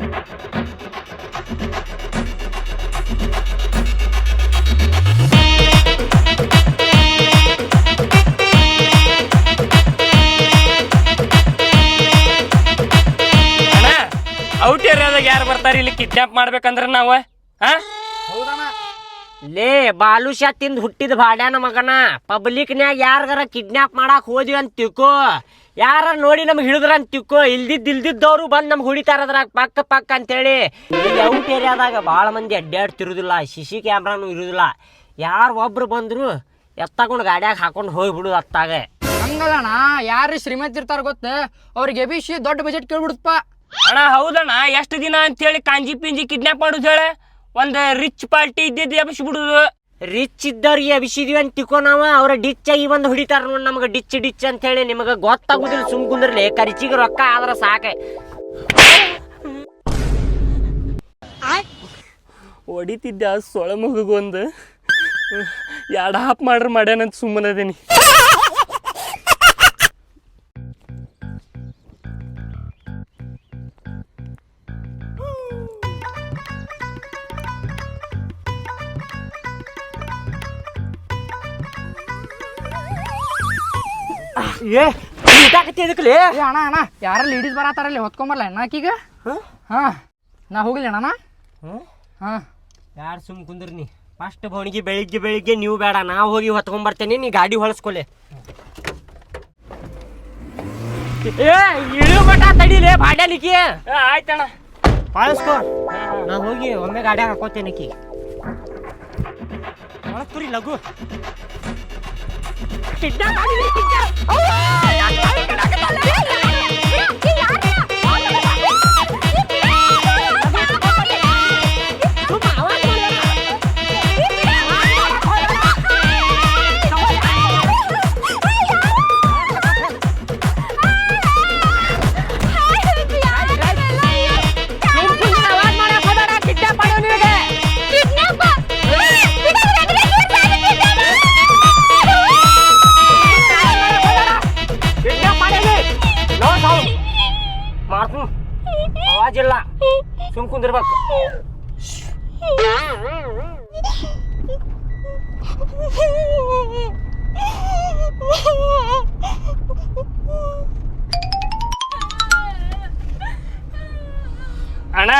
Out ಏರಿಯಾದಾಗ ಯಾರು ಬರ್ತಾರೆ? ಇಲ್ಲಿ ಕಿಡ್ನಾಪ್ ಮಾಡ್ಬೇಕಂದ್ರ ನಾವು ಹಾ ಲೇ ಬಾಲುಷ ತಿಂದ್ ಹುಟ್ಟಿದ ಬಾಡ್ಯಾನ ಮಗನ. ಪಬ್ಲಿಕ್ನ್ಯಾಗ ಯಾರ್ಗಾರ ಕಿಡ್ನಾಪ್ ಮಾಡಾಕ್ ಹೋದ್ವಿ ಅಂತ ತಿಳ್ಕೊ. ಯಾರ ನೋಡಿ ನಮ್ಗೆ ಹಿಡಿದ್ರ ಅಂತ ತಿಕ್ಕೋ ಇಲ್ದಿದ್ ಇಲ್ದಿದ್ದವ್ರು ಬಂದು ನಮ್ಗೆ ಹೊಡಿತಾರ ಅದ್ರಾಗ ಪಕ್ಕ ಪಕ್ಕ ಅಂತೇಳಿ. ಇಲ್ಲಿ ಔಟ್ ಏರಿಯಾದಾಗ ಭಾಳ ಮಂದಿ ಅಡ್ಡಾಡ್ತಿರುದಿಲ್ಲ ಸಿ ಕ್ಯಾಮ್ರಾನು ಇರುದಿಲ್ಲ. ಯಾರು ಒಬ್ರು ಬಂದ್ರು ಎತ್ತಾಕೊಂಡು ಗಾಡ್ಯಾಗ ಹಾಕೊಂಡು ಹೋಗ್ಬಿಡುದು ಅತ್ತಾಗ. ಹಂಗಲ್ಲಣ್ಣ ಯಾರು ಶ್ರೀಮಂತ ಇರ್ತಾರ ಗೊತ್ತ? ಅವ್ರಿಗೆ ಎಬಿಸಿ ದೊಡ್ಡ ಬಜೆಟ್ ಕೇಳ್ಬಿಡುತ್ತಪ್ಪ ಅಣ್ಣ ಹೌದಣ್ಣ ಎಷ್ಟು ದಿನ ಅಂತೇಳಿ ಕಾಂಜಿ ಪಿಂಜಿ ಕಿಡ್ನಾಪ್ ಮಾಡುದು ಹೇಳ? ಒಂದು ರಿಚ್ ಪಾರ್ಟಿ ಇದ್ದಿದ್ದು ಎಬ್ಬಿಸ್ಬಿಡುದು ಬಿಡುದು ರಿಚ್ ಇದ್ದವ್ರಿಗೆ ಅಭಿಷಿದ್ವಿ ಅಂತ ತಿಕೋನವ ನಾವು ಅವ್ರ ಡಿಚ್ ಆಗಿ ಬಂದು ಹೊಡಿತಾರ ನೋಡಿ ನಮಗೆ ಡಿಚ್ ಡಿಚ್ ಅಂತ ಹೇಳಿ ನಿಮಗೆ ಗೊತ್ತಾಗುದಿಲ್ಲ, ಸುಮ್ ಕುಂದ್ರಲಿ. ಖರ್ಚಿಗೆ ರೊಕ್ಕ ಆದ್ರೆ ಸಾಕೆ. ಹೊಡಿತಿದ್ದೆ ಸೊಳ ಮಗುಗೊಂದು. ಎರಡು ಹಾಪ್ ಮಾಡ್ರ ಮಾಡ್ಯಾನಂತ ಸುಮ್ಮನದೀನಿ ಏ ಏ ಅಣ್ಣ ಅಣ್ಣ ಯಾರ ಲೇಡೀಸ್ ಬರತ್ತಾರಲ್ಲಿ ಹೊತ್ಕೊಂಬರ್ಲ ಅಣ್ಣಕೀಗ ಹಾ? ನಾ ಹೋಗ್ಲಿ ಅಣ್ಣ ಹಾ? ಯಾರು ಸುಮ್ ಕುಂದ್ರಿ ನೀ? ಫಸ್ಟ್ ಭವನಿಗೆ ಬೆಳಿಗ್ಗೆ ಬೆಳಿಗ್ಗೆ ನೀವು ಬೇಡ ನಾ ಹೋಗಿ ಹೊತ್ಕೊಂಬರ್ತೇನೆ ನೀ ಗಾಡಿ ಹೊಳಸ್ಕೊಲೆ. ಏ ಇಳಿಯೋ ಮಟ ತಡಿಲೇ ಬಾಡ್ಯಾಲಿಕ್ಕೆ ಆಯ್ತಣ್ಣ ಹೊಳಸ್ಕೊ. ನಾ ಹೋಗಿ ಒಮ್ಮೆ ಗಾಡಿ ಹಾಕೋತೇನೆ ಆಕಿ ಹೊಳಸ್ಕೊರಿ ಲಘು. ติดหน้าปิดหน้าโอ้ยอยากไปกันนะกันเลย ಅವಾಜ್ ಇಲ್ಲ ಸುಮ್ ಕುಂದಿರ್ಬೇಕು. ಅಣ್ಣ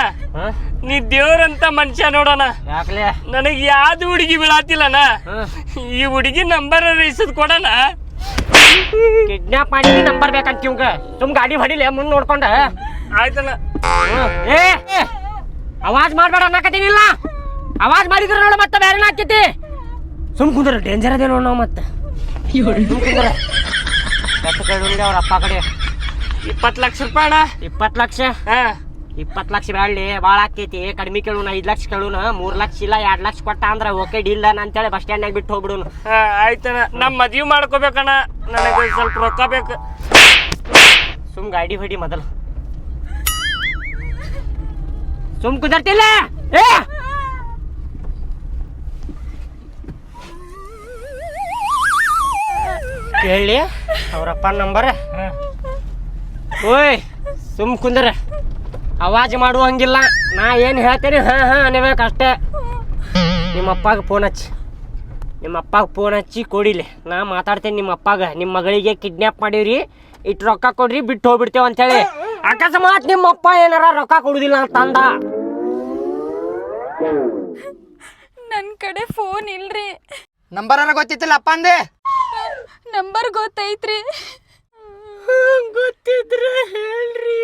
ನೀ ದೇವ್ರಂತ ಮನುಷ್ಯ ನೋಡೋಣ. ಯಾಕಲೇ? ನನಗೆ ಯಾವ್ದು ಹುಡುಗಿ ಬೀಳಾತಿಲ್ಲಣ್ಣ? ಈ ಹುಡುಗಿ ನಂಬರ್ ಇಸದ್ ಕೊಡಣ. ಕಿಡ್ನಾಪ್ ಮಾಡಿ ನಂಬರ್ ಬೇಕಂತ ಇವಂಗ ಸುಮ್ ಗಾಡಿ ಹೊಡಿಲೆ ಮುಂದೆ ನೋಡ್ಕೊಂಡ. ಆಯ್ತಣ್ಣ. ಏ ಅವಾಜ್ ಮಾಡ್ಬೇಡ ಅನ್ನಕತ್ತೀನಿಲ್ಲ ಅವಾಜ್ ಮಾಡಿದ್ರ ನೋಡ ಮತ್ತೆ ಬೇರೆ ಹಾಕೈತಿ ಸುಮ್ ಕುಂದ್ರ ಡೇಂಜರ್ ಅದೇ ನೋಡ್ ನಾವು ಮತ್ತೆ. ಅವ್ರ ಅಪ್ಪ ಕಡೆ. ಇಪ್ಪತ್ತು ಲಕ್ಷ ರೂಪಾಯಿ ಅಣ್ಣ. ಇಪ್ಪತ್ತು ಲಕ್ಷ? ಹಾ. ಇಪ್ಪತ್ತು ಲಕ್ಷ ಬ್ಯಾಡ್ಲಿ ಭಾಳ ಆಕೈತಿ. ಕಡಿಮೆ ಕೇಳುನ ಐದು ಲಕ್ಷ ಕೇಳುನ ಮೂರು ಲಕ್ಷ ಇಲ್ಲ ಎರಡು ಲಕ್ಷ ಕೊಟ್ಟ ಅಂದ್ರೆ ಓಕೆ ಡೀಲ್ ಅಂತೇಳಿ ಬಸ್ ಸ್ಟ್ಯಾಂಡ್ನಾಗ ಬಿಟ್ಟು ಹೋಗ್ಬಿಡುನು. ಹಾ ಆಯ್ತಣ್ಣ ನಮ್ಮ ಮದ್ವಿ ಮಾಡ್ಕೋಬೇಕಣ್ಣ. ನನಗೆ ಸ್ವಲ್ಪ ರೊಕ್ಕ ಬೇಕು. ಸುಮ್ ಗಾಡಿ ಹೊಡಿ ಮೊದಲು. ಸುಮ್ ಕುದರ್ತಿಲ್ಲ? ಏ! ಕೇಳಿ ಅವರಪ್ಪ ನಂಬರ್? ಓಯ್ ಸುಮ್ ಕುಂದ್ರ. ಅವಾಜ್ ಮಾಡುವ ಹಂಗಿಲ್ಲ ನಾ ಏನು ಹೇಳ್ತೇನೆ ಹಾ ಹಾ ಅನ್ಬೇಕು ಅಷ್ಟೇ. ನಿಮ್ಮ ಅಪ್ಪಗೆ ಫೋನ್ ಹಚ್ಚಿ. ನಿಮ್ಮ ಅಪ್ಪಗೆ ಫೋನ್ ಹಚ್ಚಿ ಕೊಡಿಲಿ. ನಾ ಮಾತಾಡ್ತೇನೆ ನಿಮ್ಮ ಅಪ್ಪಗ. ನಿಮ್ಮ ಮಗಳಿಗೆ ಕಿಡ್ನಾಪ್ ಮಾಡೀವ್ರಿ ಇಟ್ಟು ರೊಕ್ಕ ಕೊಡ್ರಿ ಬಿಟ್ಟು ಹೋಗ್ಬಿಡ್ತೇವೆ ಅಂತೇಳಿ ಅಕಸ್ಮಾತ್ ನಿಮ್ಮ ಅಪ್ಪ ಏನಾರ ರೊಕ್ಕ ಕೊಡುದಿಲ್ಲ ಅಂತ ನನ್ ಕಡೆ ಫೋನ್ ಇಲ್ರಿ. ನಂಬರ್ ಎಲ್ಲ ಗೊತ್ತಿತ್ತಿಲ್ಲ ಅಪ್ಪ ಅಂದೆ ನಂಬರ್ ಗೊತ್ತೈತ್ರಿ ಗೊತ್ತಿದ್ರೆ ಹೇಳ್ರಿ.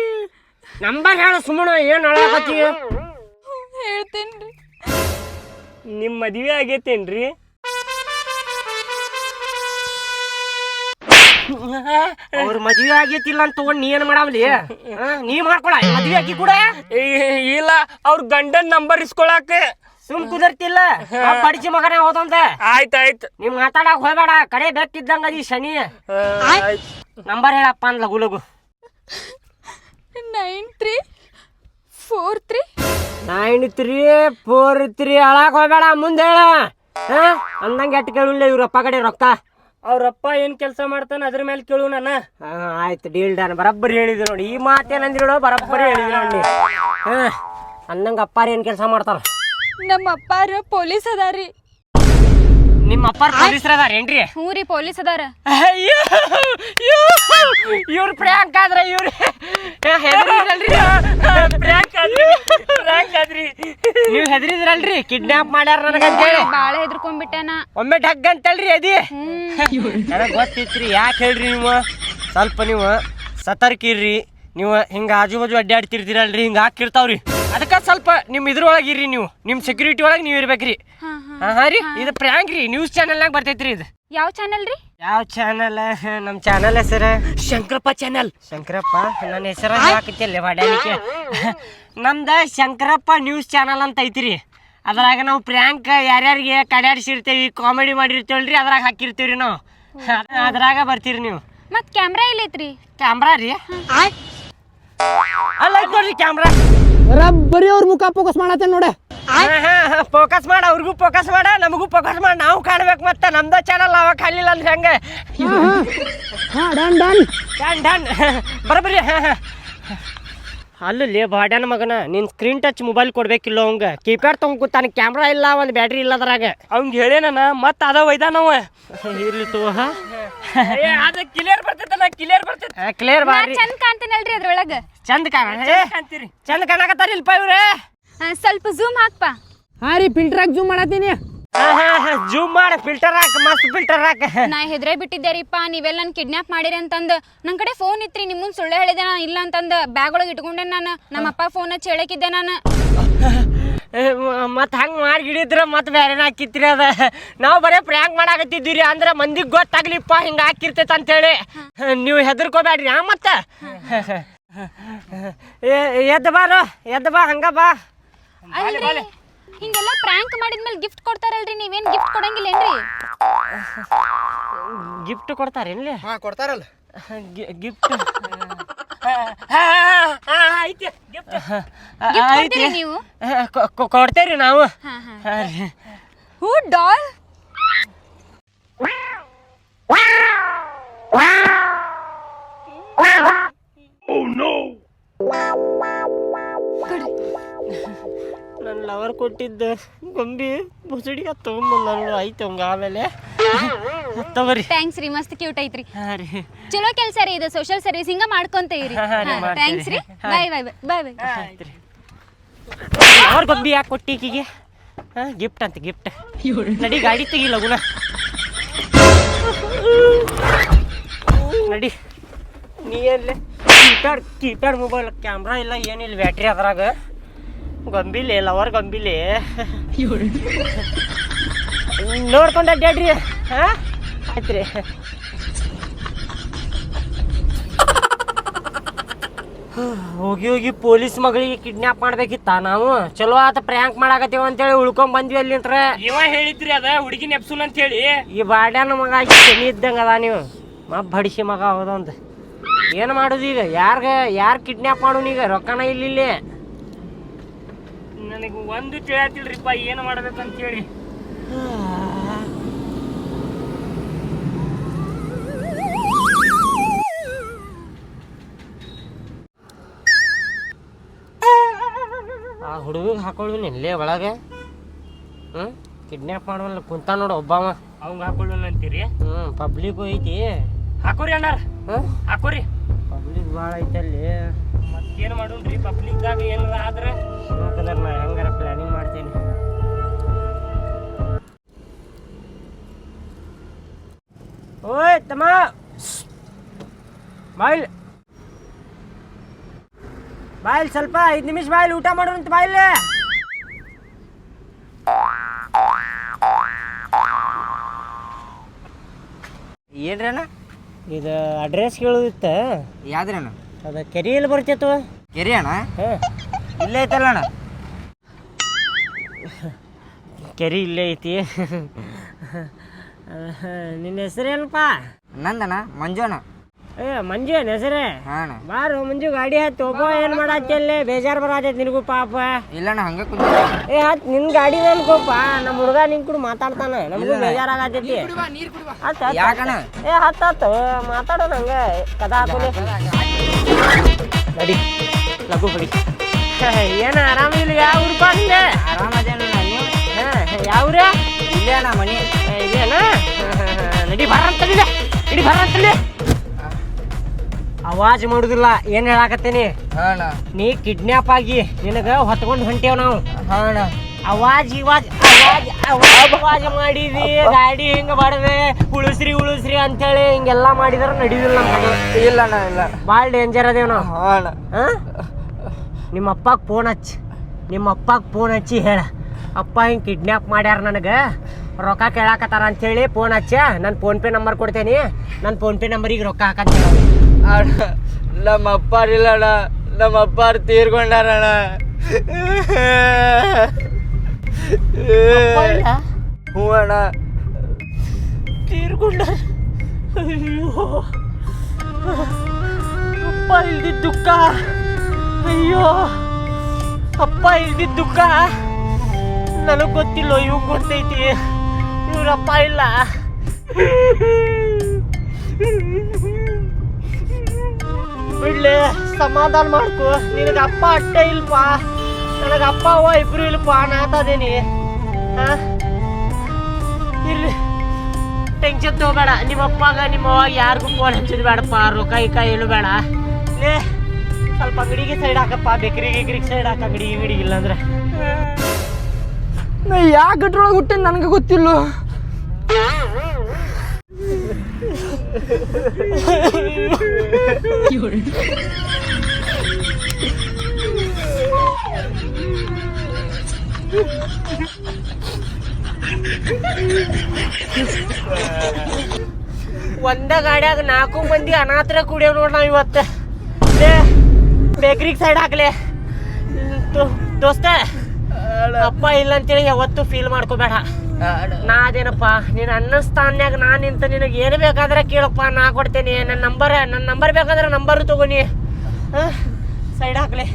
ನಂಬರ್ ಹೇಳ ಸುಮ್ಮನ ಏನು ಹೇಳಕತ್ತೀಯ ಹೇಳ್ತೇನ್ರಿ. ನಿಮ್ಮ ಮದ್ವೆ ಆಗೈತೇನ್ರಿ? ಅವ್ರ ಮದ್ವೆ ಆಗೈತಿಲ್ಲ ಅಂತ ತಗೊಂಡ್ ನೀ ಏನ್ ಮಾಡಾವ್ಲಿ ನೀ ಮಾಡ್ಕೊಳ ಮದ್ವೆ ಆಗಿ ಕೂಡ? ಈ- ಇಲ್ಲ ಅವ್ರ ಗಂಡನ್ ನಂಬರ್ ಇಸ್ಕೊಳಕ. ಸುಮ್ ಕುದರ್ತಿಲ್ಲ? ಪಡಿಸಿ ಮಗನೇ ಹೋದಂತ? ಆಯ್ತಾಯ್ತು ನೀವ್ ಮಾತಾಡಕ್ ಹೋಗ್ಬೇಡ ಕಡೆ ಬೆಕ್ಕಿದ್ದಂಗ ಅದಿ ಶನಿ. ನಂಬರ್ ಹೇಳಪ್ಪ ಅಂದ್ ಲಗು ಲಗು nine three four three. Nine three four three ಅಳಕ್ ಹೋಗ್ಬೇಡ ಮುಂದೆ ಹೇಳ. ಹಾ ಅಂದಂಗೆ ಎಟ್ಟು ಕೇಳಿಲ್ಲ ಇವ್ರಪ್ಪ ಕಡೆ ರೊಕ್ಕ? ಅವ್ರಪ್ಪ ಏನ್ ಕೆಲಸ ಮಾಡ್ತಾನ ಅದ್ರ ಮೇಲೆ ಕೇಳು ನಾನು ಹಾ ಆಯ್ತು ಡೀಲ್ ಡನ್ ಬರಬ್ಬರಿ ಹೇಳಿದ್ರು ನೋಡಿ. ಈ ಮಾತೇನಂದ್ರಿ ಬರಬ್ಬರಿ ಹೇಳಿದ್ರು ನೋಡಿ. ಹಾ ಅನ್ನಂಗೆ ಅಪ್ಪಾರ ಏನು ಕೆಲಸ ಮಾಡ್ತಾರ? ನಮ್ಮ ಅಪ್ಪಾರ ಪೊಲೀಸ್ ಅದಾರಿ. ನಿಮ್ಮ ಅಪ್ಪ ಪೊಲೀಸ್ ಅದಾರ ಏನ್ರಿ? ಹ್ಞೂ ರೀ ಪೊಲೀಸ್ ಅದಾರ. ಅಯ್ಯೋ ಇವ್ರ ಪ್ರ್ಯಾಂಕ್ ಆದ್ರ ಇವ್ರ ಹೆದರಿದ್ರಲ್ರಿ? ಪ್ರ್ಯಾಂಕ್ ಆದ್ರಿ ಪ್ರ್ಯಾಂಕ್ ಆದ್ರಿ ನೀವು ಹೆದರಿದ್ರಲ್ರಿ? ಕಿಡ್ನಾಪ್ ಮಾಡ್ಯಾರ ನನಗಂತೇಳಿ ಬಾಳ ಹೆದ್ರಕೊಂಡ್ಬಿಟ್ಟೆನ. ಒಮ್ಮೆ ಢಗ್ ಅಂತಲ್ರಿ ಅದಿ. ನನಗ್ ಗೊತ್ತಿತ್ರಿ ಯಾಕೆ ಹೇಳ್ರಿ ನೀವು? ಸ್ವಲ್ಪ ನೀವು ಸತರ್ಕಿರ್ರಿ. ನೀವು ಹಿಂಗ ಆಜು ಬಾಜು ಅಡ್ಡಾಡ್ತಿರ್ತೀರಲ್ರಿ ಹಿಂಗ ಹಾಕಿರ್ತಾವ್ರಿ. ಅದಕ್ಕ ಸ್ವಲ್ಪ ನಿಮ್ ಇದ್ರೊಳಗ ಇರ್ರಿ ನೀವು. ನಿಮ್ ಸೆಕ್ಯೂರಿಟಿ ಒಳಗೆ ನೀವ್ ಇರ್ಬೇಕ್ರಿ. ಹಾ ಹಾ. ರೀ. ಇದು ಪ್ರ್ಯಾಂಕ್ ರೀ ನ್ಯೂಸ್ ಚಾನಲ್ನಾಗ ಬರ್ತೈತ್ರಿ ಇದು. ಯಾವ ಚಾನೆಲ್ ರೀ? ಯಾವ ಚಾನಲ್ ನಮ್ಮ ಚಾನಲ್ ಹೆಸರು? ಶಂಕರಪ್ಪ ಚಾನಲ್ ಶಂಕರಪ್ಪ? ನನ್ನ ಹೆಸರ ಹಾಕತ್ತಿಲ್ಲ ವಾಡ್ಯಾನಿಕೆ ನಮ್ದ ಶಂಕರಪ್ಪ ನ್ಯೂಸ್ ಚಾನಲ್ ಅಂತ ಐತ್ರಿ. ಅದ್ರಾಗ ನಾವು ಪ್ರ್ಯಾಂಕ್ ಯಾರ್ಯಾರಿಗೆ ಕಡ್ಯಾಡ್ಸಿರ್ತೇವಿ ಕಾಮಿಡಿ ಮಾಡಿರ್ತೇವಲ್ರಿ ಅದ್ರಾಗ ಹಾಕಿರ್ತೀವ್ರಿ ನಾವು. ಅದ್- ಅದ್ರಾಗ ಬರ್ತೀರಿ ನೀವು. ಮತ್ ಕ್ಯಾಮ್ರಾ ಇಲ್ಲೈತ್ರಿ ಕ್ಯಾಮ್ರಾ ರೀ. ಅಲ್ಲ ಐತ್ ನೋಡ್ರಿ ಕ್ಯಾಮ್ರಾ ಬರೀ ಅವ್ರ ಮುಖ ಫೋಕಸ್ ಮಾಡತ್ತೇನೆ ನೋಡ. ಫೋಕಸ್ ಮಾಡ ಅವ್ರಿಗೂ ಫೋಕಸ್ ಮಾಡ ನಮಗೂ ಫೋಕಸ್ ಮಾಡ. ನಾವು ಕಾಣ್ಬೇಕು ಮತ್ತೆ ನಮ್ದ ಚಾನಲ್ ಅವ ಖಾಲಿಲ್ಲ ಅಂದ್ರೆ ಹೆಂಗೆ? ಹಾ ಡನ್ ಡನ್. ಡನ್ ಡನ್. ಬರಬರಿ ಅಲ್ಲಿ ಬಾಡ್ಯಾನ ಮಗನ ನಿನ್ ಸ್ಕ್ರೀನ್ ಟಚ್ ಮೊಬೈಲ್ ಕೊಡ್ಬೇಕಿಲ್ಲ ಅವಂಗ. ಕೀಪ್ಯಾಡ್ ತಗೊಂಡ್ ಕೂತಾನ ಕ್ಯಾಮ್ರಾ ಇಲ್ಲ ಒಂದು ಬ್ಯಾಟ್ರಿ ಇಲ್ಲ ಅದ್ರಾಗ ಅವಂಗ ಹೇಳೇನ ಮತ್ತ ಅದ ಒಯ್ದಾನವ ಇರ್ಲಿ ತೋ ಏ ಅದ ಕ್ಲಿಯರ್ ಬರ್ತೈತಲ್ಲ ಕ್ಲಿಯರ್ ಬರ್ತೈತೆ. ಕ್ಲಿಯರ್ ಬಾರಿ. ಚಂದ ಕಾಣ್ತೇನಲ್ರಿ ಅದ್ರೊಳಗ. ಚಂದ ಕಾಣ ಚಂದ ಕಾಣಕತ್ತಾರ ಇಲ್ಪ ಇವ್ರೆ. ಸ್ವಲ್ಪ ಝೂಮ್ ಹಾಕ್ಪ. ಹಾ ರೀ ಫಿಲ್ಟ್ರಾಗ ಜೂಮ್ ಮಾಡತ್ತೀನಿ. ಜೂಮ್ ಮಾಡ ಫಿಲ್ಟರ್ ಹಾಕ ಮಸ್ತ್ ಫಿಲ್ಟರ್ ಹಾಕ. ನಾ ಹೆದ್ರೆ ಬಿಟ್ಟಿದ್ದೇರಿಪ್ಪ ನೀವೆಲ್ಲ ನನ್ ಕಿಡ್ನಾಪ್ ಮಾಡಿರಿ ಅಂತಂದ್. ನನ್ ಕಡೆ ಫೋನ್ ಇತ್ರಿ ನಿಮ್ಮನ್ ಸುಳ್ಳು ಹೇಳಿದೆ ನಾ ಇಲ್ಲ ಅಂತಂದ್. ಬ್ಯಾಗ್ ಒಳಗೆ ಇಟ್ಕೊಂಡೆ ನಾನು. ನಮ್ಮ ಅಪ್ಪ ಫೋನ್ ಹಚ್ಚಿ ಹೇಳಕಿದ್ದೆ ನಾನು. ಮತ್ ಹಂಗ್ ಮಾಡಿ ಹಿಡಿದ್ರ ಮತ್ ಬೇರೆನ ಹಾಕಿತ್ರಿ ಅದ. ನಾವು ಬರೇ ಪ್ರ್ಯಾಂಕ್ ಮಾಡಾಕತ್ತಿದ್ದೀರಿ ಅಂದ್ರ ಮಂದಿಗ್ ಗೊತ್ತಾಗ್ಲಿಪ್ಪ ಹಿಂಗ ಹಾಕಿರ್ತೈತ ಅಂತೇಳಿ. ನೀವು ಹೆದರ್ಕೋಬೇಡ್ರಿ ಆ ಮತ್ತ? ಎದ್ದ ಬಾರೋ ಎದ್ದ ಬಾ ಹಂಗ ಬಾ. ಹಿಂಗೆಲ್ಲ ಪ್ರ್ಯಾಂಕ್ ಮಾಡಿದ್ಮೇಲೆ ಗಿಫ್ಟ್ ಕೊಡ್ತಾರಲ್ರಿ ನೀವೇನ್ ಗಿಫ್ಟ್ ಕೊಡಂಗಿಲ್ಲೇನ್ರಿ? ಗಿಫ್ಟ್ ಕೊಡ್ತಾರೇನ್ಲಿ? ಹಾ ಕೊಡ್ತಾರಲ್ಲ. ಗಿಫ್ಟ್ ಐತಿ gift. Gift ಕೊಡ್ತೀರಿ ನೀವು? ಕೊಡ್ತೇವ್ರಿ ನಾವು. ಹಾ ಡಾಲ್ ಹಾ ರೀ. ಹೂ ಡಾಲ್ ನನ್ನ ಲವರ್ ಕೊಟ್ಟಿದ್ದ ಗೊಂಬಿ ಬುಸಡಿ ತೊಗೊಂಬಂದ ನೋಡು ಐತೆ ಹಂಗ ಆಮೇಲೆ. ತಗೋರಿ ಥ್ಯಾಂಕ್ಸ್ ರೀ ಮಸ್ತ್ ಕ್ಯೂಟ್ ಐತ್ರಿ. ಹಾಂ ರೀ. ಚಲೋ ಕೆಲಸ ರೀ ಇದು ಸೋಷಿಯಲ್ ಸರ್ವಿಸ್ ಹಿಂಗ ಮಾಡ್ಕೊಂತ ಇರಿ ರೀ. ಥ್ಯಾಂಕ್ಸ್ ರೀ ಬಾಯ್ ಬಾಯ್ ಬಾಯ್ ಬಾಯ್ ಅವ್ರ ಗೊಂಬಿ ಯಾಕೆ ಕೊಟ್ಟಿ ಈಕಿಗೆ? ಹಾಂ ಗಿಫ್ಟ್ ಅಂತ ಗಿಫ್ಟ್ ನಡಿ ಗಾಡಿ ತೆಗಿ ಲಗುನ. ನಡಿ. ನೀ ಎಲ್ಲಿ? ಕೀಪ್ಯಾಡ್ ಕೀಪ್ಯಾಡ್ ಮೊಬೈಲ್ ಕ್ಯಾಮ್ರಾ ಇಲ್ಲ ಏನಿಲ್ಲ ಬ್ಯಾಟ್ರಿ ಅದ್ರಾಗ. ಗೊಂಬಿಲಿ ಲವರ್ ಗೊಂಬಿಲಿ ನೋಡ್ಕೊಂಡು ಅಡ್ಡಾಡ್ರಿ ಹಾಂ? ಆಯ್ತ್ರಿ. ರೀ ಹೋಗಿ ಹೋಗಿ ಪೊಲೀಸ್ ಮಗಳಿಗೆ ಕಿಡ್ನಾಪ್ ಮಾಡ್ಬೇಕಿತ್ತ ನಾವು? ಚಲೋ ಆತ ಪ್ರ್ಯಾಂಕ್ ಮಾಡಾಕತ್ತೀವ ಅಂತೇಳಿ ಉಳ್ಕೊಂಡ್ ಬಂದ್ವಿ ಅಲ್ಲಿಂತ್ರ. ಇವ ಹೇಳಿದ್ರಿ ಅದ ಹುಡುಗಿ ನೆಪ್ಸುನ್ ಅಂತ ಹೇಳಿ ಈ ಬಾಡ್ಯಾನ ಮಗ ಶನಿ ಇದ್ದಂಗ ಅದ ನೀವು. ಮಾ ಬಡಿಸಿ ಮಗ ಹೌದಂತ ಏನು ಮಾಡೋದು ಈಗ? ಯಾರ್ಗ ಯಾರು ಕಿಡ್ನಾಪ್ ಮಾಡೋನು ಈಗ? ರೊಕ್ಕನ ಇಲ್ಲಿ ನನಗೆ ಒಂದು ತಿಳಿಯತಿಲ್ರಿಪ್ಪ ಏನು ಮಾಡ್ಬೇಕಂತ ಹೇಳಿ ಆ ಹುಡುಗಿಗೆ ಹಾಕೊಳ್ಳು ಇಲ್ಲೇ ಒಳಗೆ? ಹ್ಞೂ ಕಿಡ್ನಾಪ್ ಮಾಡುವಲ್ಲ ಕುಂತ ನೋಡು ಒಬ್ಬವ. ಅವಂಗ ಹಾಕೊಳ್ಳು ಅಂತೀರಿ? ಹ್ಞೂ ಪಬ್ಲಿಕ್ ಐತಿ. ಹಾಕೋರಿ ಅಣ್ಣಾರ. ಹ್ಞೂ ಹಾಕೋರಿ. ಪಬ್ಲಿಕ್ ಭಾಳ ಐತೆ ಮಾಡೋಣ ಮಾಡೋಣ್ರಿ ಪಬ್ಲಿಕ್ದಾಗ ಏನಾರ ಆದ್ರೆ? ಯಾಕಂದ್ರೆ ನಾ ಹೆಂಗಾರ ಪ್ಲಾನಿಂಗ್ ಮಾಡ್ತೀನಿ. ಓಯ್ ತಮ್ಮ! ಬಾಯ್ಲ್. ಬಾಯ್ಲ್ ಸ್ವಲ್ಪ ಐದು ನಿಮಿಷ ಬಾಯ್ಲ್ ಊಟ ಮಾಡೋಣ ಅಂತ ಬಾಯ್ಲ್ ಏನ್ರಣ್ಣ ಇದು ಅಡ್ರೆಸ್ ಕೇಳೋದಿತ್ತ? ಯಾವ್ದ್ರಣ್ಣ ಅದು ಎಲ್ಲಿ ಬರ್ತೈತವ ಕೆರೆ ಅಣ್ಣ? ಇಲ್ಲೇ ಐತಲ್ಲ ಅಣ್ಣ? ಕೆರಿ ಇಲ್ಲೇ ಐತಿ. ನಿನ್ನ ಹೆಸರೇನಪ್ಪ ನಂದಣ್ಣ ಮಂಜುಣ ಅಣ್ಣ. ಏ ಮಂಜು ಏನ್ ಹೆಸರೇ? ಬಾರು ಮಂಜು ಗಾಡಿ ಹತ್ತು ಒಬ್ಬ ಏನು ಮಾಡತ್ತಿ ಅಲ್ಲಿ? ಬೇಜಾರು ಬರತೈತಿ ನಿನಗೂ ಪಾಪ. ಇಲ್ಲಣ್ಣ ಹಂಗೆ ಕುಂತ ಏ ಹತ್ ನಿನ್ ಗಾಡಿ ಅನ್ಕೋಪ ನಮ್ಮ ಹುಡುಗ ನಿನ್ ಕೂಡ ಮಾತಾಡ್ತಾನ. ನಮಗೂ ಬೇಜಾರು ಆಗತೈತಿ ಹತ್ ಯಾಕಣ್ಣ? ಏ ಹತ್ ಹತ್ ಮಾತಾಡೋಣ ಹಂಗ. ಕದಾ ಹಾಕೋಲಿ. ನಡಿ. ಲಘು ಬಡಿ. ಏನ ಆರಾಮಿಲ್ಲ? ಯಾವ ಊರು ಬಂದೆ ಆರಾಮದೇನಣ್ಣ ನೀವು? ಯಾವ್ರ ಇಲ್ಲೇ ನಾ ಮನಿ. ಇದೇನ ನಡಿ ಬರಂತಲಿದೆ ನಡಿ ಬರಂತಲಿ ಅವಾಜ್ ಮಾಡುದಿಲ್ಲ ಏನ್ ಹೇಳಾಕತ್ತೇನಿ? ಹಾ ನೀ ಕಿಡ್ನಾಪ್ ಆಗಿ ನಿನಗ ಹೊತ್ಕೊಂಡು ಹೊಂಟೇವ್ ನಾವು. ಹಾ ಅವಾಜ್ ಇವಾಜ್ ಅವಾಜ್ ಅವಾಜ್ ಅವಾಜ್ ಮಾಡಿದಿ ಗಾಡಿ ಹಿಂಗ ಬಡದೆ ಉಳಿಸ್ರಿ ಉಳಿಸ್ರಿ ಅಂತೇಳಿ ಹಿಂಗೆಲ್ಲ ಮಾಡಿದ್ರ ನಡೀದಿಲ್ಲ ನಮ್ಮ ಕಡೆ ಇಲ್ಲ ಅಣ್ಣ ಇಲ್ಲ. ಭಾಳ ಡೇಂಜರ್ ಅದೇವ್ ನಾವು. ಹಾ ಅಣ್ಣ. ಆ? ನಿಮ್ಮ ಅಪ್ಪಗೆ ಫೋನ್ ಹಚ್ಚಿ. ನಿಮ್ಮ ಅಪ್ಪಗೆ ಫೋನ್ ಹಚ್ಚಿ ಹೇಳ. ಅಪ್ಪ ಹಿಂಗೆ ಕಿಡ್ನ್ಯಾಪ್ ಮಾಡ್ಯಾರ ನನಗೆ. ರೊಕ್ಕ ಕೇಳಾಕತ್ತಾರ ಅಂತೇಳಿ ಫೋನ್ ಹಚ್ಚ. ನನ್ನ ಫೋನ್ ಪೇ ನಂಬರ್ ಕೊಡ್ತೇನಿ. ನನ್ನ ಫೋನ್ ಪೇ ನಂಬರಿಗೆ ರೊಕ್ಕ ಹಾಕಂತ. ಅಣ್ಣ ನಮ್ಮ ಅಪ್ಪಾರಿಲ್ಲ ಅಣ್ಣ. ನಮ್ಮ ಅಪ್ಪಾರು ತೀರ್ಕೊಂಡಾರಣ್ಣ ಹ್ಞೂ ಅಣ್ಣ ತೀರ್ಕೊಂಡ. ಅಯ್ಯೋ. ಅಪ್ಪ ಇಲ್ದಿದ್ದ ದುಃಖ. ಅಯ್ಯೋ. ಅಪ್ಪ ಇಲ್ದಿದ್ದ ದುಃಖ. ನನಗೆ ಗೊತ್ತಿಲ್ಲ ಇವ್ ಗೊತ್ತೈತಿ. ಇವ್ರಪ್ಪ ಇಲ್ಲ. ಬಿಡ್ಲೆ ಸಮಾಧಾನ ಮಾಡ್ಕೋ. ನಿನಗೆ ಅಪ್ಪ ಅಟ್ಟೆ ಇಲ್ಪ ನನಗೆ ಅಪ್ಪ ಅವ್ವ ಇಬ್ರು ಇಲ್ಪ ನಾತದೇನಿ. ಹಾ ಇಲ್ಲಿ ಟೆನ್ಷನ್ ತಗೋಬೇಡ. ನಿಮ್ಮ ಅಪ್ಪಗ ನಿಮ್ಮ ಅವ್ವಾಗ ಯಾರಿಗೂ ಫೋನ್ ಹಚ್ಚಿದ್ ಬೇಡಪ್ಪ. ರೊಕ್ಕ ಕೈ ಹೇಳು ಬೇಡ. ಲೇ ಸ್ವಲ್ಪ ಅಂಗಡಿಗೆ ಸೈಡ್ ಹಾಕಪ್ಪ. ಬೇಕ್ರಿ ಗಿಕ್ರಿಗೆ ಸೈಡ್ ಹಾಕ. ಅಂಗಡಿ ಗಿಡಿ ಇಲ್ಲ ಅಂದ್ರೆ. ನಾ ಯಾವ ಗಟ್ರೊಳಗೆ ಹುಟ್ಟೇನಿ ನನಗೆ ಗೊತ್ತಿಲ್ಲ. ಒಂದ ಗಾಡ್ಯಾಗ ನಾಲ್ಕು ಮಂದಿ ಅನಾಥರ ಕುಡಿಯೋ ನೋಡ್ ನಾವ್ ಇವತ್ತು. ಬೇಕ್ರಿಗೆ ಸೈಡ್ ಹಾಕ್ಲೆ. ದೋಸ್ತ, ಅಪ್ಪ ಇಲ್ಲ ಅಂತೇಳಿ ಯಾವತ್ತು ಫೀಲ್ ಮಾಡ್ಕೋಬೇಡ. ನಾ ಅದೇನಪ್ಪ, ನೀನು ಅನ್ನ ಸ್ಥಾನ್ಯಾಗ ನಾ ನಿಂತ ನಿನಗೆ ಏನು ಬೇಕಾದ್ರೆ ಕೇಳಪ್ಪ, ನಾ ಕೊಡ್ತೇನೆ. ನನ್ನ ನಂಬರ್ ನನ್ನ ನಂಬರ್ ಬೇಕಾದ್ರೆ ನಂಬರ್ ತಗೋನಿ ಸೈಡ್ ಹಾಕ್ಲೆ.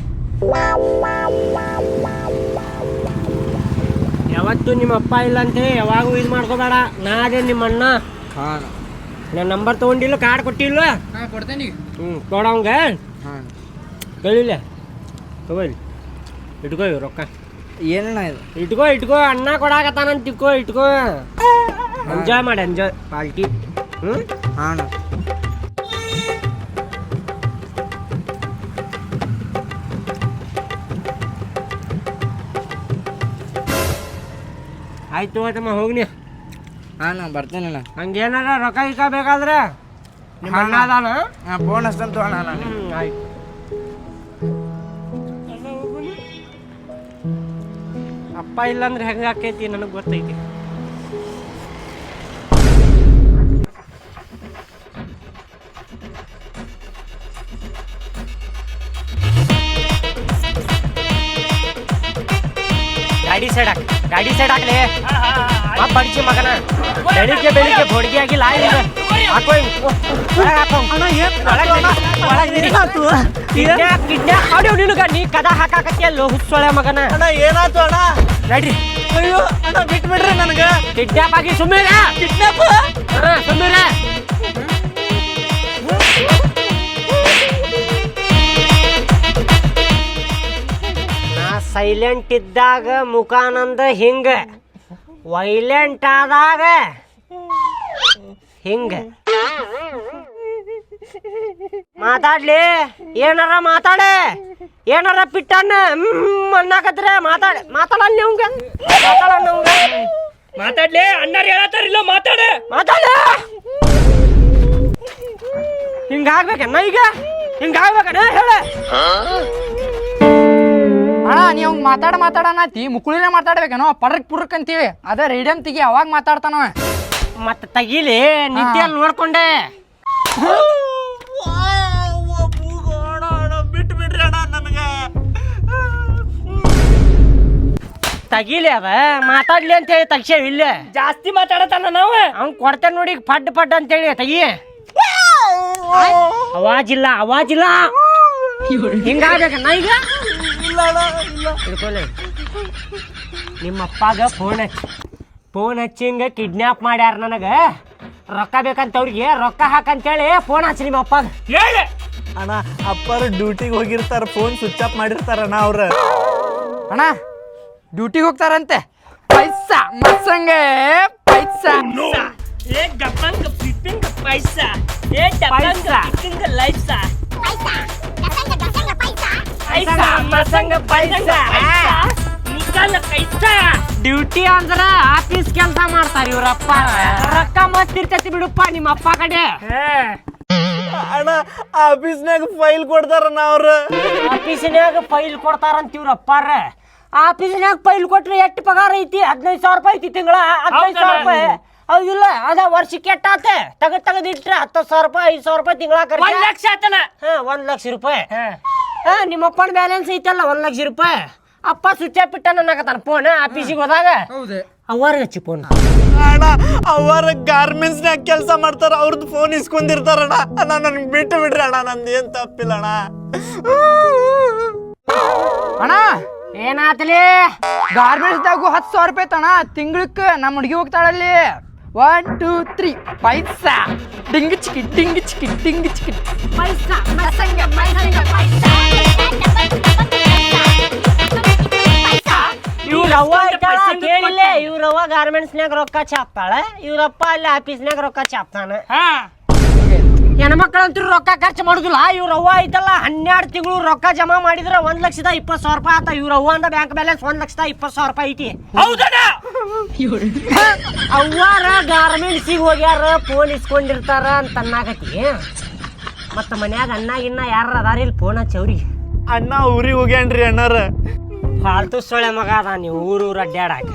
ಯಾವತ್ತು ನಿಮ್ಮ ಅಪ್ಪ ಇಲ್ಲ ಅಂತೇಳಿ ಯಾವಾಗೂ ಇದು ಮಾಡ್ಕೋಬೇಡ. ನಾ ಅದೇ ನಿಮ್ಮ ಅಣ್ಣ. ಹಾ. ನಂಬರ್ ತಗೊಂಡಿಲ್ಲ ಕಾರ್ಡ್ ಕೊಟ್ಟಿಲ್ಲ. ಹಾಂ ಕೊಡ್ತೇನೆ ಹ್ಞೂ ಹಾ. ಅಣ್ಣ ಕೇಳಿಲ್ಲ ತಗೋಲಿ ಇಟ್ಕೋ ಇವ್ ರೊಕ್ಕ. ಏನಣ್ಣ ಇದು? ಇಟ್ಕೋ ಇಟ್ಕೋ ಅಣ್ಣ ಕೊಡಾಕತ್ತಾನಂತ ಇಟ್ಕೋ ಇಟ್ಕೋ. ಎಂಜಾಯ್ ಮಾಡಿ ಎಂಜಾಯ್ ಪಾಲ್ಟಿ ಹ್ಞೂ ಹಾ. ಆಯ್ತು ಆಯ್ತಮ್ಮ ಹೋಗ್ನಿ. ಹಾ ಅಣ್ಣ. ಹಂಗೆ ಹಂಗೇನಾರ ರೊಕ್ಕ ಇಕ್ಕ ಬೇಕಾದ್ರೆ? ನಿಮ್ಮ ಅಣ್ಣ? ಅದಾನ? ಹಾಂ ಫೋನ್ ಹಚ್ತಂತು ಅಣ್ಣ ನಾನು. ಹ್ಞೂ ಆಯ್ತು. ಅಪ್ಪ ಇಲ್ಲಾಂದ್ರೆ ಹೆಂಗೆ ಆಕೈತಿ ನನಗೆ ಗೊತ್ತೈತಿ. ಸೈಡ್ ಹಾಕ್ ಗಾಡಿ ಸೈಡ್ ಹಾಕ್ಲಿ. ಆ ಬಡ್ಸಿ ಮಗನ. ಬೆಳಿಗ್ಗೆ ಬೆಳಿಗ್ಗೆ ಹೊಡ್ಗಿ ಆಗಿ ಲಾಯ್ ಹಾಕೋ ನೀ ಕದ ಹಾಕಾಕತ್ತಿಯಲ್ಲ ಹುಚ್ಚೊಳೆ ಮಗನ. ಏನಾಯ್ತು ಅಣ್ಣ? ನಡ್ರಿ. ಅಯ್ಯೋ ಅಣ್ಣ ಬಿಟ್ಬಿಡ್ರಿ ನನಗೆ. ಕಿಡ್ನಾಪ್ ಆಗಿ ಸುಮ್ಮನೆ ಕಿಡ್ನಾಪ್ ಸುಮ್ಮನೆ ಸೈಲೆಂಟ್ ಇದ್ದಾಗ ಮುಖಾನಂದ ಹಿಂಗ. ವೈಲೆಂಟ್ ಆದಾಗ ಹಿಂಗ. ಮಾತಾಡ್ಲಿ. ಏನಾರ ಮಾತಾಡೆ. ಏನಾರ ಪಿಟ್ಟಣ್ಣ ಹ್ಮ್ ಅನ್ನಕತ್ರ ಮಾತಾಡ ಮಾತಾಡಲ್ಲ ನಿಮ್ಗೆ ಮಾತಾಡಲ್ಲ ನಿಮ್ಗೆ ಮಾತಾಡ್ಲಿ ಇಲ್ಲ ಹೇಳತ್ತಾರಿಲ್ಲ ಮಾತಾಡ. ಮಾತಾಡ ಹಿಂಗಾಗ್ಬೇಕಣ್ಣ ಈಗ? ಹಿಂಗಾಗ್ಬೇಕಣ್ಣ ಹೇಳ. ಅಣ್ಣ ನೀ ಅವ್ನ್ ಮಾತಾಡ ಮಾತಾಡನತಿ ಮುಕುಳಿನ ಮಾತಾಡ್ಬೇಕೇನೋ? ಪಡ್ರಕ್ ಪುರಕ್ ಅಂತೀವಿ. ಅದೇ ರೇಡಿಯಂ ತೆಗಿ ಅವಾಗ ಮಾತಾಡ್ತಾನ ಮತ್ತೆ ತಗಿಲಿ ನಿತ್ಯಲ್ಲಿ ನೋಡ್ಕೊಂಡೆ ಬಿಟ್ಟು ಬಿಡ್ರಿ ಅಣ್ಣ ನನಗೆ ತಗಿಲಿ ಅವ ಮಾತಾಡ್ಲಿ ಅಂತ ಹೇಳಿ ತಗ್ಸೇವ್ ಇಲ್ಲ. ಜಾಸ್ತಿ ಮಾತಾಡತಾನ ನಾವು? ಅವ್ನ್ ಕೊಡ್ತೇನೆ ನೋಡಿ ಪಡ್ ಪಡ್ ಅಂತೇಳಿ ತಗಿ. ಅವಾಜಿಲ್ಲ ಅವಾಜಿಲ್ಲ. ಹಿಂಗಾಗ್ಬೇಕನ್ನ ಈಗ? ಹಿಡ್ಕೊಲೆ ನಿಮ್ಮ ಅಪ್ಪಾಗ ಫೋನ್ ಹಚ್ಚಿ ಫೋನ್ ಹಚ್ಚಿ ಹಿಂಗೆ ಕಿಡ್ನ್ಯಾಪ್ ಮಾಡ್ಯಾರ ನನಗೆ. ರೊಕ್ಕ ಬೇಕಂತ ಅವ್ರಿಗೆ ರೊಕ್ಕ ಹಾಕಂತೇಳಿ ಫೋನ್ ಹಚ್ಚಿ ನಿಮ್ಮ ಅಪ್ಪಾಗ ಹೇಳಿ. ಅಣ್ಣ ಅಪ್ಪರು ಡ್ಯೂಟಿಗೆ ಹೋಗಿರ್ತಾರ ಫೋನ್ ಸ್ವಿಚ್ ಆಫ್ ಮಾಡಿರ್ತಾರಣ್ಣ ಅವ್ರ. ಅಣ್ಣ ಡ್ಯೂಟಿಗೆ ಹೋಗ್ತಾರಂತೆ. ಪೈಸಾ ಮಸಂಗೆ ಪೈಸಾ. ಏ ಗಪ್ಪಂಗ ಪಿಪ್ಪಂಗ ಪೈಸಾ. ಏ ಡಬ್ಬಂಗ ಲೈಫ್ ಸಾ ಪೈಸಾ. ಮಸಂಗ ಪೈಸಾ. ನಿಕಲ ಪೈಸಾ. ಡ್ಯೂಟಿ ಅಂದ್ರ ಆಫೀಸ್ ಕೆಲಸ ಮಾಡ್ತಾರ ಇವ್ರಪ್ಪ. ರೊಕ್ಕ ಮತ್ತಿರ್ತೈತಿ ಬಿಡುಪ್ಪ ನಿಮ್ಮ ಅಪ್ಪ ಕಡೆ ಅಣ್ಣ ಆಫೀಸ್ನಾಗ ಫೈಲ್ ಕೊಡ್ತಾರ ಅವ್ರ ಆಫೀಸ್ನಾಗ ಫೈಲ್ ಕೊಡ್ತಾರಂತ ಇವ್ರಪ್ಪಾರ ಆಫೀಸ್ನಾಗ ಫೈಲ್ ಕೊಟ್ರೆ ಎಷ್ಟು ಪಗಾರ ಐತಿ? ಹದಿನೈದು ಸಾವಿರ ರೂಪಾಯಿ ಐತಿ ತಿಂಗಳ. ಹದಿನೈದು ಸಾವಿರ ರೂಪಾಯಿ. ಹೌದಿಲ್ಲ ಅದ ವರ್ಷಕ್ಕೆ ಆತೆ. ತಗದ್ ತಗದ್ ಇಟ್ರೆ ಹತ್ತು ಸಾವಿರ ರೂಪಾಯಿ ಐದು ಸಾವಿರ ರೂಪಾಯಿ ತಿಂಗಳ ಒಂದ್ ಲಕ್ಷ ಆತನ. ಹಾ ಒಂದ್ ಲಕ್ಷ ರೂಪಾಯಿ. ಹಾ ನಿಮ್ಮ ಅಪ್ಪನ ಬ್ಯಾಲೆನ್ಸ್ ಐತಲ್ಲ ಒಂದ್ ಲಕ್ಷ ರೂಪಾಯಿ? ಅಪ್ಪ ಸ್ವಿಚ್ ಆಫ್ ಇಟ್ಟ ನನಗತಾನ ಫೋನ್ ಆಫೀಸಿಗೆ ಹೋದಾಗ. ಹೌದು. ಅವ್ರಿಗೆ ಹಚ್ಚಿ ಫೋನ್ ಅಣ್ಣ ಅವರ ಗಾರ್ಮೆಂಟ್ಸ್ನಾಗ ಕೆಲಸ ಮಾಡ್ತಾರ ಅವ್ರದ್ದು ಫೋನ್ ಇಸ್ಕೊಂಡಿರ್ತಾರಣ್ಣ. ಅಣ್ಣ ನನ್ಗೆ ಬಿಟ್ಟು ಬಿಡ್ರಿ ಅಣ್ಣ ನಂದು ಏನ್ ತಪ್ಪಿಲ್ಲ ಅಣ್ಣ. ಅಣ್ಣ ಏನಾತಲಿ ಗಾರ್ಮೆಂಟ್ಸ್ದಾಗು ಹತ್ತು ಸಾವಿರ ರೂಪಾಯಿ ತಣ ತಿಂಗ್ಳಕ್ಕೆ ನಮ್ಮ ಹುಡುಗಿ ಹೋಗ್ತಾಳಲ್ಲಿ. ಒನ್ ಟೂ ತ್ರೀ ಪೈಸಾ ಡಿಂಗ್ ಚಿಕಿ ಡಿಂಗ್ ಚಿಕಿ ಡಿಂಗ್ ಚಿಕಿ ಪೈಸಾ ಮಸಂಗ ಮಸಂಗ ಪೈಸಾ ಇವ್ರವ್ವ ಐತಾಳ ಕೇಳಿಲ್ಲ ಇವ್ರವ್ವ ಗಾರ್ಮೆಂಟ್ಸ್ನ್ಯಾಗ ರೊಕ್ಕ ಚಾಪ್ತಾಳ. ಇವ್ರಪ್ಪ ಅಲ್ಲಿ ಆಫೀಸ್ನಾಗ ರೊಕ್ಕ ಚಾಪ್ತಾನ. ಹಾ. ಹೆಣ್ಮಕ್ಳಂತೂ ರೊಕ್ಕ ಖರ್ಚು ಮಾಡುದಿಲ್ಲ. ಇವ್ರವ್ವ ಐತಲ್ಲ ಹನ್ನೆರಡು ತಿಂಗಳು ರೊಕ್ಕ ಜಮಾ ಮಾಡಿದ್ರೆ ಒಂದ್ ಲಕ್ಷದ ಇಪ್ಪತ್ತು ಸಾವಿರ ರೂಪಾಯಿ ಆತ. ಇವ್ರವ್ವ ಅಂದ ಬ್ಯಾಂಕ್ ಬ್ಯಾಲೆನ್ಸ್ ಒಂದ್ ಲಕ್ಷದ ಇಪ್ಪತ್ತು ಸಾವಿರ ರೂಪಾಯಿ ಐತಿ. ಹೌದನ? ಅವ್ವಾರ ಗಾರ್ಮೆಂಟ್ಸಿಗೆ ಹೋಗ್ಯಾರ ಫೋನ್ ಇಸ್ಕೊಂಡಿರ್ತಾರ ಅಂತ ಅನ್ನಾಗತಿ. ಮತ್ತ ಮನ್ಯಾಗ ಅಣ್ಣ ಗಿನ್ನ ಯಾರ ಅದಾರ ಇಲ್ಲಿ ಫೋನ್ ಹಚ್ಚಿ ಅವ್ರಿಗೆ. ಅಣ್ಣ ಊರಿಗೆ ಹೋಗ್ಯಾನ್ರಿ ಅಣ್ಣಾರ. ಫಾಲ್ತು ಸೊಳೆ ಮಗ ಅದ ನೀವು ಊರು ಊರು ಅಡ್ಡಾಡಾಕ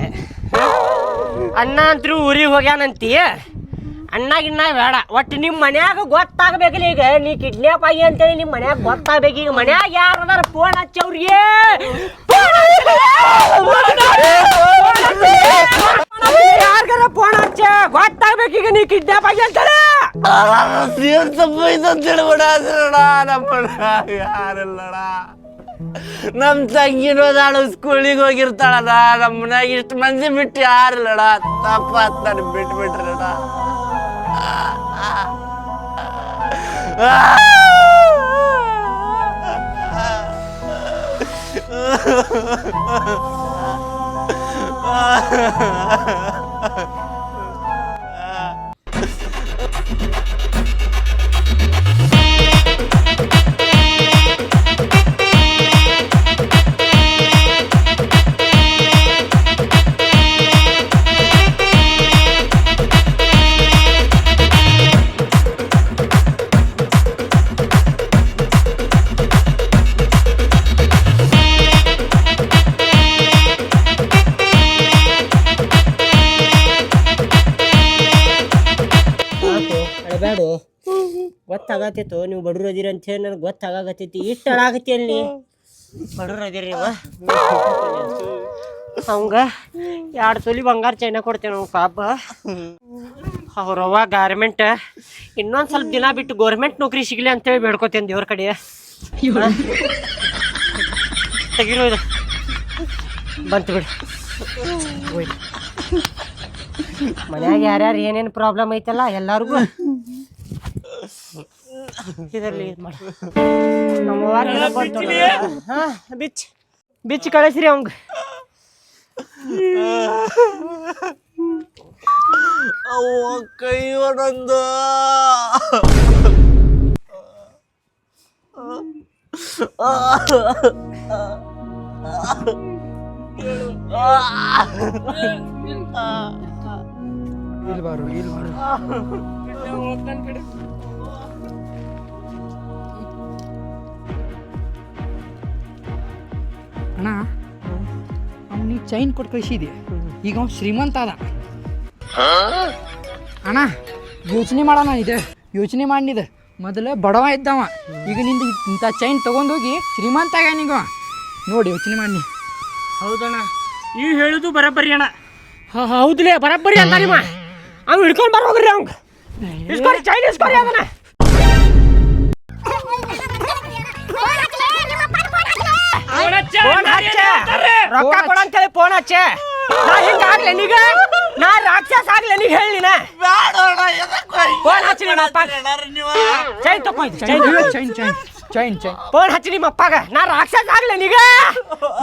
ಅಣ್ಣ ಅಂತೂ ಊರಿಗೆ ಹೋಗ್ಯಾನಂತಿ. ಅಣ್ಣ ಗಿಣ್ಣ ಬೇಡ. ಒಟ್ಟು ನಿಮ್ಮ ಮನ್ಯಾಗ ಗೊತ್ತಾಗ್ಬೇಕಲ್ಲ ಈಗ. ನೀ ಕಿಡ್ನಾಪ್ ಆಗಿ ಅಂತೇಳಿ ನಿಮ್ಮ ಮನ್ಯಾಗ ಗೊತ್ತಾಗ್ಬೇಕು. ಈಗ ಮನ್ಯಾಗ ಯಾರು ಅದಾರ ಫೋನ್ ಹಚ್ಚಿ ಅವ್ರಿಗೆ. ಯಾರ್ಗಾರ ಫೋನ್ ಹಚ್ಚ. ಗೊತ್ತಾಗ್ಬೇಕು ಈಗ ನೀ ಕಿಡ್ನಾಪ್ ಆಗಿ ಅಂತೇಳಿ. ಸೇರ್ ತಪ್ಪೈತ ಅಂತೇಳಿ ಓಡಾದ್ರಣ ನಮ್ಮ ಯಾರಿಲ್ಲಣ ನಮ್ ತಂಗಿನೋದಾಳು ಸ್ಕೂಲಿಗೆ ಹೋಗಿರ್ತಾಳಣ ನಮ್ಮ ಮನ್ಯಾಗ ಇಷ್ಟು ಮಂದಿ ಬಿಟ್ಟು ಯಾರಿಲ್ಲಣ ತಪ್ಪಾತ್ ನಾನು ಬಿಟ್ಟು ಗೊತ್ತಾಗತ್ತಿತ್ತು ನೀವು ಬಡವ್ರು ಅದೀರಿ ಅಂತ ಹೇಳಿ ನನಗೆ ಗೊತ್ತಾಗತ್ತೈತಿ ಇಷ್ಟು ಅಳಾಗತ್ತಿ ಅಲ್ಲಿ. ಬಡವ್ರು ಅದಿರಿ ನೀವು ಅವಂಗ ಎರಡು ತೊಲಿ ಬಂಗಾರ ಚೈನ ಕೊಡ್ತೇವೆ ನಾವು ಪಾಪ. ಅವ್ರವ್ವ ಗಾರ್ಮೆಂಟ್ ಇನ್ನೊಂದು ಸ್ವಲ್ಪ ದಿನ ಬಿಟ್ಟು ಗೌರ್ಮೆಂಟ್ ನೌಕರಿ ಸಿಗ್ಲಿ ಅಂತೇಳಿ ಬೇಡ್ಕೋತೇನೆ ದೇವ್ರ ಕಡೆ. ತೆಗಿರೋ ಇದು. ಬಂತು ಬಿಡು. ಮನ್ಯಾಗ ಯಾರ್ಯಾರು ಏನೇನು ಪ್ರಾಬ್ಲಮ್ ಐತಲ್ಲ ಎಲ್ಲಾರ್ಗು. ಇದರಲ್ಲಿ ಇದು ಮಾಡಿ. ನಮ್ಮ ಅವ್ವಾಗ್ ಏನೋ ಬಂತು. ಹಾ ಬಿಚ್ ಬಿಚ್ ಕಳಿಸ್ರಿ ಅವಂಗ ಅವ್ವ ಕೈ ಒಂದೊಂದು ಇಲ್ಲಿ ಬಾರು ಇಲ್ಲಿ ಬಾರು ಅಣ್ಣ ಅವ್ನಿಗೆ ಚೈನ್ ಕೊಟ್ಟು ಕಳಿಸಿದೆ ಈಗ ಅವ್ನು ಶ್ರೀಮಂತ ಅದ. ಅಣ್ಣ ಯೋಚನೆ ಮಾಡೋಣ ಇದೆ. ಯೋಚನೆ ಮಾಡಿದೆ ಮೊದಲು ಬಡವ ಇದ್ದವ. ಈಗ ನಿಂದು ಇಂಥ ಚೈನ್ ತೊಗೊಂಡೋಗಿ ಶ್ರೀಮಂತ ಆಗ್ಯಾನೀಗ ನೋಡಿ ಯೋಚನೆ ಮಾಡಿ ಹೌದಣ್ಣ ಈ ಹೇಳುದು ಬರಬ್ಬರಿ ಅಣ್ಣ. ಹೌದ್ಲೇ ಬರಬ್ಬರಿ ಅಂತ ನಿಮ್ಮ. ಅವ್ನು ಹಿಡ್ಕೊಂಡು ಬರೋಗ್ರಿ ಅವ್ನು. ಇಸ್ಕೊರಿ ಚೈನ್ ಇಸ್ಕೊರಿ ಅದನ್ನ ಫೋನ್ ಹಚ್ಚೆ. ರೊಕ್ಕ ಕೊಡ ಅಂತೇಳಿ ಫೋನ್ ಹಚ್ಚೆ. ನಾ ಹಿಂಗ ಆಗ್ಲಿ ನಿಗ ನಾ ರಾಕ್ಷಸ ಆಗ್ಲಿ ನೀಗ ಹೇಳಿ ನಾ. ಫೋನ್ ಹಚ್ಚಿ ನಮ್ಮ ಅಪ್ಪ. ಚೈನ್ ತಕೊಂಡ್ chain chain chain chain chain phone ಹಚ್ಚಿ ನಿಮ್ಮ ಅಪ್ಪಾಗ. ನಾ ರಾಕ್ಷಸ ಆಗ್ಲೇನೀಗ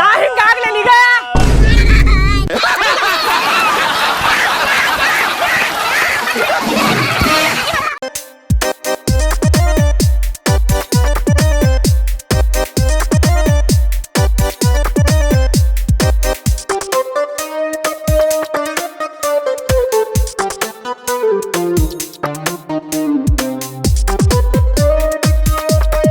ನಾ ಹಿಂಗ ಆಗ್ಲೇನೀಗ